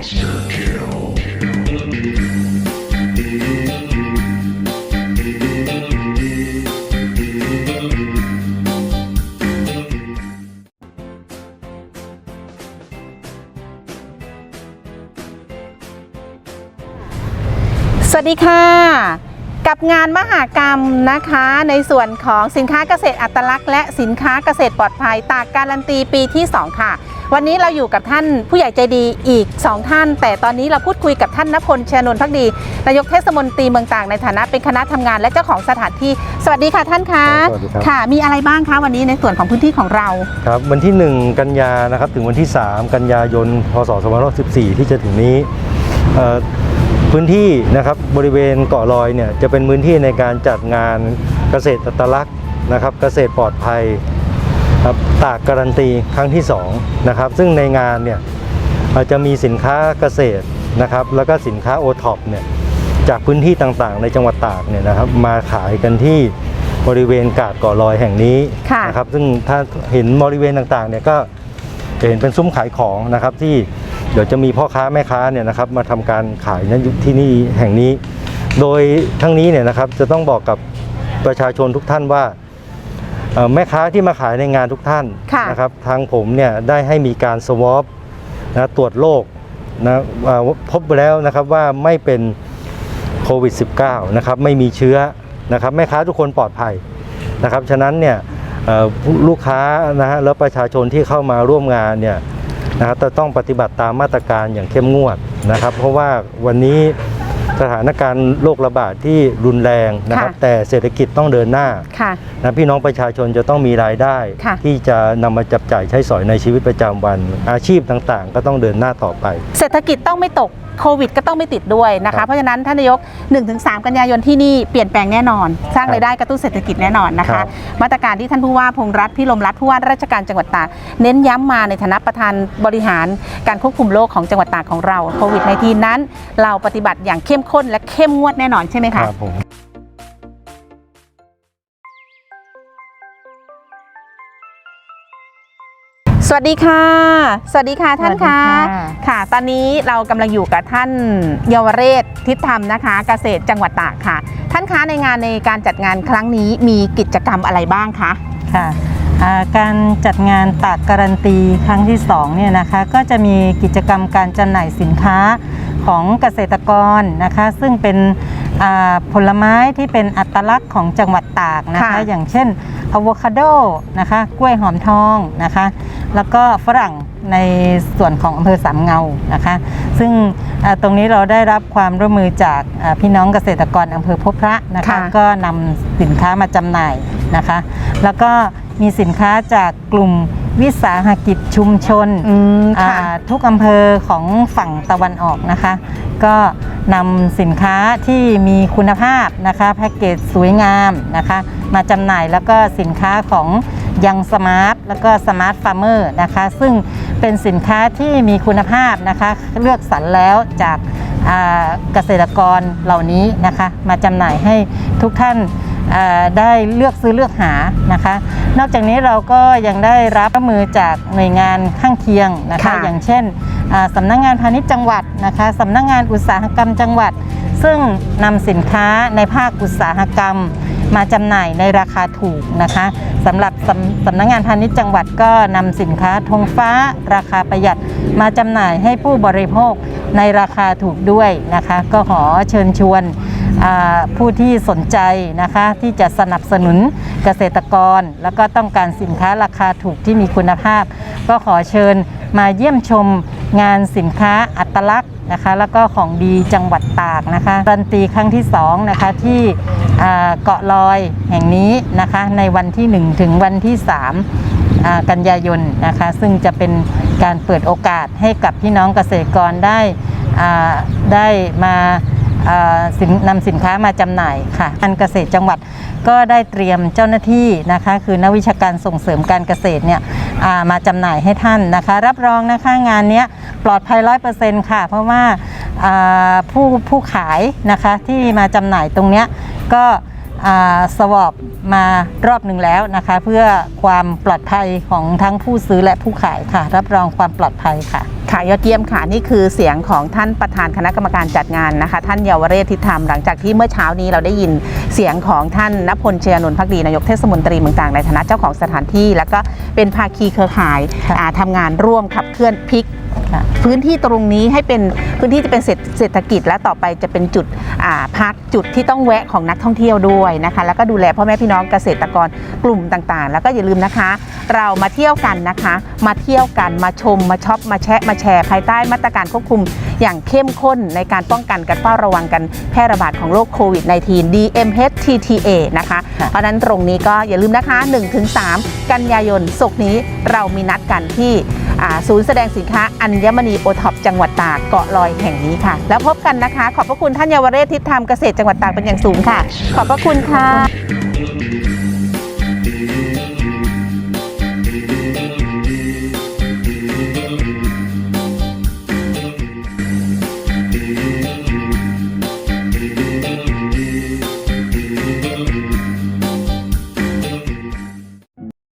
Monster kill. สวัสดีค่ะ กับงานมหากรรมนะคะ ในส่วนของสินค้าเกษตรอัตลักษณ์และสินค้าเกษตรปลอดภัยตากการันตีปีที่ 2 ค่ะ วันนี้เราอยู่กับท่านผู้ใหญ่ใจดีอีก 2 ท่าน แต่ตอนนี้เราพูดคุยกับท่านนพลเชนนท์พักดี นายกเทศมนตรีเมืองตากในฐานะเป็นคณะทำงานและเจ้าของสถานที่ สวัสดีค่ะท่านคะสวัสดีครับ ค่ะ มีอะไรบ้างคะวันนี้ในส่วนของพื้นที่ของเรา ครับวันที่ 1 กันยานะครับถึงวันที่ 3 กันยายนพศ2514ที่จะถึงนี้เอ่อ พื้นที่นะครับบริเวณเกาะลอยเนี่ยจะเป็นพื้นที่ในการจัดงานเกษตรอัตลักษณ์นะครับ เกษตรปลอดภัยครับตากการันตีครั้งที่2นะครับซึ่งในงานเนี่ยเอ่อจะมีสินค้าเกษตรนะครับแล้วก็สินค้าโอท็อปเนี่ยจากพื้นที่ต่างๆ ในจังหวัดตากเนี่ยนะครับมาขายกันที่บริเวณกาดเกาะลอยแห่งนี้ค่ะนะครับซึ่งถ้าเห็นบริเวณต่างๆเนี่ยก็จะเห็นเป็นซุ้มขายของนะครับที่ เดี๋ยวจะมีพ่อค้าแม่ค้าเนี่ยนะครับมาทำการขายนั้นที่นี่แห่งนี้ โดยทั้งนี้เนี่ยนะครับจะต้องบอกกับประชาชนทุกท่านว่าเอ่อแม่ค้าที่มาขายในงานทุกท่านค่ะนะครับทางผมเนี่ยได้ให้มีการสวอปนะตรวจโรคนะอ่าพบแล้วนะครับว่าไม่เป็นโควิด -19 นะครับไม่มีเชื้อนะครับแม่ค้าทุกคนปลอดภัยนะครับ ฉะนั้นเนี่ยเอ่อผู้ลูกค้านะฮะแล้วประชาชนที่เข้ามาร่วมงานเนี่ย นะครับจะต้องปฏิบัติตามมาตรการอย่างเข้มงวดนะครับ เพราะว่าวันนี้สถานการณ์โรคระบาดที่รุนแรงนะครับค่ะแต่เศรษฐกิจต้องเดินหน้าค่ะนะพี่น้องประชาชนจะต้องมีรายได้ค่ะที่จะนำมาจับจ่ายใช้สอยในชีวิตประจำวัน อาชีพต่างๆ ก็ต้องเดินหน้าต่อไป เศรษฐกิจต้องไม่ตก โควิดก็ต้องไม่ติดด้วยนะครัคะ บ เพราะฉะนั้นท่านนายก 1-3 กันยายนที่นี่เปลี่ยนแปลงแน่นอน สร้างครับรายได้กระตุ้นเศรษฐกิจแน่นอนนะครัคะ บ มาตรการที่ท่านผู้ว่าพงษ์รัฐพิรมรัฐผู้ว่าราชการจังหวัดตากเน้นย้ำมาในฐานะประธานบริหารการควบคุมโรคของจังหวัดตากของเราโควิด -19 นั้น เราปฏิบัติอย่างเข้มข้นและเข้มงวดแน่นอนใช่ไหมคคะรับผม สวัสดีค่ะ สวัสดีค่ะท่านคะสวัสดีค่ะค่ะ ตอนนี้เรากำลังอยู่กับท่านเยาวเรศทิศธรรมนะคะ เกษตรจังหวัดตากค่ะ ท่านคะในงานในการจัดงานครั้งนี้มีกิจกรรมอะไรบ้างคะค่ะอ่าการจัดงานตากการันตีครั้งที่2เนี่ยนะคะก็จะมีกิจกรรมการจำหน่ายสินค้าของเกษตรกรนะคะ ซึ่งเป็นอ่าผลไม้ที่เป็นอัตลักษณ์ของจังหวัดตากนะคะค่ะอย่างเช่น อะโวคาโดนะคะ กล้วยหอมทองนะคะ แล้วก็ฝรั่งในส่วนของอำเภอสามเงานะคะ ซึ่งอ่าตรงนี้เราได้รับความร่วมมือจากอ่าพี่น้องเกษตรกรอำเภอพบพระนะคะค่ะก็นำสินค้ามาจำหน่ายนะคะ แล้วก็มีสินค้าจากกลุ่ม วิสาหกิจชุมชนอืมค่ะอ่าทุกอำเภอของฝั่งตะวันออกนะคะ ก็นำสินค้าที่มีคุณภาพนะคะแพ็กเกจสวยงามนะคะ มาจำหน่ายแล้วก็สินค้าของยังสมาร์ทแล้วก็สมาร์ทฟาร์มเมอร์นะคะ ซึ่งเป็นสินค้าที่มีคุณภาพนะคะ เลือกสรรแล้วจาก อ่าเกษตรกรเหล่านี้นะคะ มาจำหน่ายให้ทุกท่านอ่า ได้เลือกซื้อเลือกหานะคะ นอกจากนี้เราก็ยังได้รับมือจากหน่วยงานข้างเคียงนะคะค่ะอย่างเช่นอ่าสำนักงงานพาณิชย์จังหวัดนะคะสำนักงงานอุตสาหกรรมจังหวัด ซึ่งนำสินค้าในภาคอุตสาหกรรมมาจำหน่ายในราคาถูกนะคะสำหรับสำสำนักงานพาณิชย์จังหวัดก็นำสินค้าธงฟ้า ราคาประหยัดมาจำหน่ายให้ผู้บริโภคในราคาถูกด้วยนะคะ ก็ขอเชิญชวนอ่า ผู้ที่สนใจนะคะที่จะสนับสนุนเกษตรกร แล้วก็ต้องการสินค้าราคาถูกที่มีคุณภาพ ก็ขอเชิญมาเยี่ยมชมงานสินค้าอัตลักษณ์นะคะแล้วก็ของดีจังหวัดตากนะคะการันตีครั้งที่2นะคะที่เกาะลอยแห่งนี้นะคะในวันที่ 1 ถึงวันที่ 3 กันยายนนะคะซึ่งจะเป็นการเปิดโอกาสให้กับพี่น้องเกษตรกรได้ได้มา นำสินค้ามาจำหน่ายค่ะทางเกษตรจังหวัดก็ได้เตรียมเจ้าหน้าที่นะคะ คือนักวิชาการส่งเสริมการเกษตรเนี่ยามาจำหน่ายให้ท่านนะคะ รับรองนะคะงานนี้ปลอดภัยร้อยเปอร์เซ็นต์ค่ะ เพราะว่าาผู้ผู้ขายนะคะที่มาจำหน่ายตรงเนี้ยก็สวอปมารอบหนึ่งแล้วนะคะ เพื่อความปลอดภัยของทั้งผู้ซื้อและผู้ขายค่ะ รับรองความปลอดภัยค่ะ ค่ะยอดเยี่ยมค่ะนี่คือเสียงของท่านประธานคณะกรรมการจัดงานนะคะ ท่านเยาวเรศทิศธรรมหลังจากที่เมื่อเช้านี้เราได้ยินเสียงของท่านนพลเชยนนท์พักดีนายกเทศมนตรีเมืองตากในฐานะเจ้าของสถานที่ แล้วก็เป็นภาคีเครือข่ายค่ะอ่าทำงานร่วมขับเคลื่อนพลิกค่ะพื้นที่ตรงนี้ให้เป็นพื้นที่จะเป็นเศรษฐเศรษฐกิจและต่อไปจะเป็นจุดอ่าพักจุดที่ต้องแวะของนักท่องเที่ยวด้วยนะคะ แล้วก็ดูแลพ่อแม่พี่น้องเกษตรกรกลุ่มต่างๆ แล้วก็อย่าลืมนะคะ เรามาเที่ยวกันนะคะ มาเที่ยวกันมาชมมาช็อปมาแชะมาแชร์ภายใต้มาตรการควบคุมอย่างเข้มข้นในการป้องกันการเฝ้าระวังกันแพร่ระบาดของโรคโควิด -19 DMHTTA นะคะค่ะเพราะฉะนั้นตรงนี้ก็อย่าลืมนะคะ 1-3 กันยายนศกร์นี้เรามีนัดกันที่อ่า ศูนย์แสดงสินค้าอัญมณีโอท็อปจังหวัดตากเกาะลอยแห่งนี้ค่ะ แล้วพบกันนะคะ ขอบพระคุณท่านเยาวเรศทิศธรรมเกษตรจังหวัดตากเป็นอย่างสูงค่ะ ขอบพระคุณค่ะ